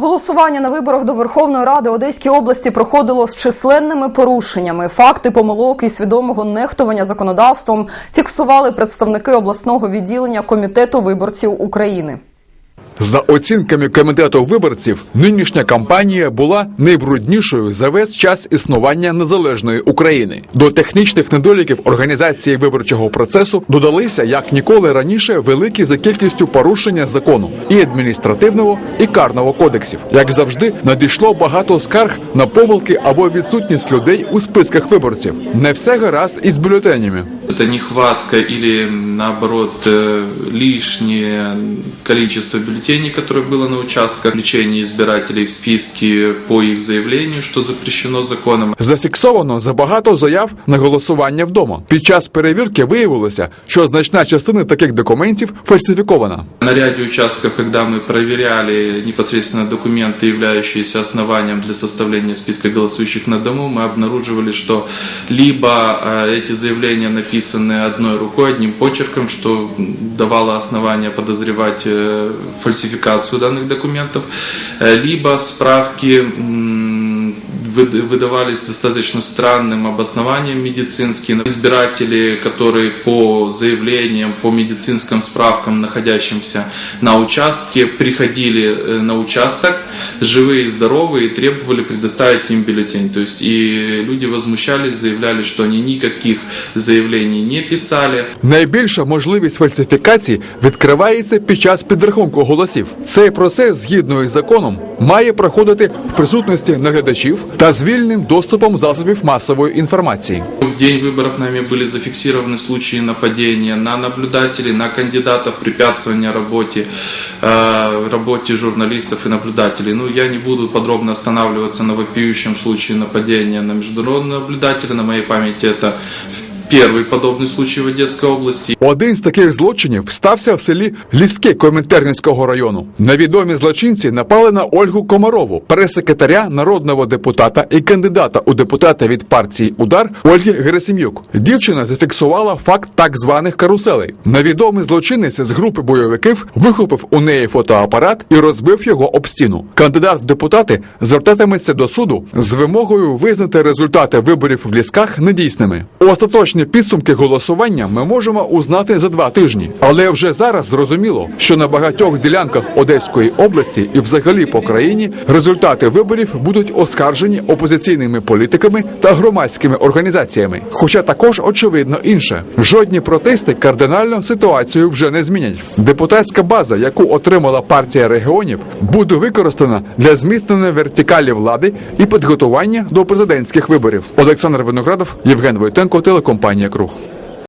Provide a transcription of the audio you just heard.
Голосування на виборах до Верховної Ради Одеської області проходило з численними порушеннями. Факти помилок і свідомого нехтування законодавством фіксували представники обласного відділення комітету виборців України. За оцінками комітету виборців, нинішня кампанія була найбруднішою за весь час існування незалежної України. До технічних недоліків організації виборчого процесу додалися як ніколи раніше великі за кількістю порушення закону і адміністративного, і карного кодексів. Як завжди, надійшло багато скарг на помилки або відсутність людей у списках виборців. Не все гаразд із бюлетенями. Это нехватка или наоборот э, лишнее количество бюллетеней, которое было на участках, включение избирателей в списки по их заявлению, что запрещено законом. Зафіксовано забагато заяв на голосування вдома. Під час перевірки виявилося, що значна частина таких документів фальсифікована. На ряде участков, когда мы проверяли непосредственно документы, являющиеся основанием для составления списка голосующих на дому, мы обнаруживали, что либо э, эти заявления написаны одной рукой, одним почерком, что давало основания подозревать э, фальсификацию данных документов, э, либо справки м, выд- выдавались достаточно странным обоснованием медицинским. Избиратели, которые по заявлениям, по медицинским справкам, находящимся на участке, приходили э, на участок, живые и здоровые, и требовали предоставить им бюллетень. То есть и люди возмущались, заявляли, что они никаких заявлений не писали. Найбільша можливість фальсифікацій відкривається під час підрахунку голосів. Цей процес, згідно із законом, має проходити в присутності наглядачів та з вільним доступом засобів масової інформації. В день выборов нами были зафиксированы случаи нападения на наблюдателей, на кандидатов, препятствования работе, э, работе журналистов и наблюдателей. Ну, я не буду подробно останавливаться на вопиющем случае нападения на международного наблюдателя. На моей памяти это первый подобный случай в Одесской области. Один з таких злочинів стався в селі Ліське Комінтернівського району. Невідомі злочинці напали на Ольгу Комарову, прес-секретаря народного депутата і кандидата у депутата від партії Удар Ольги Герасим'юк. Дівчина зафіксувала факт так званих каруселей. Невідомий злочинець з групи бойовиків вихопив у неї фотоапарат і розбив його об стіну. Кандидат в депутати звертатиметься до суду з вимогою визнати результати виборів в лісках недійсними. Остаточні підсумки голосування ми можемо узнати за два тижні, але вже зараз зрозуміло, що на багатьох ділянках Одеської області і взагалі по країні результати виборів будуть оскаржені опозиційними політиками та громадськими організаціями. Хоча також очевидно інше, жодні протести кардинально ситуацію вже не змінять. Депутатська база, яку отримала партія регіонів, буде використана для зміцнення вертикалі влади і підготування до президентських виборів. Олександр Виноградов, Євген Войтенко, телекомпанія Круг.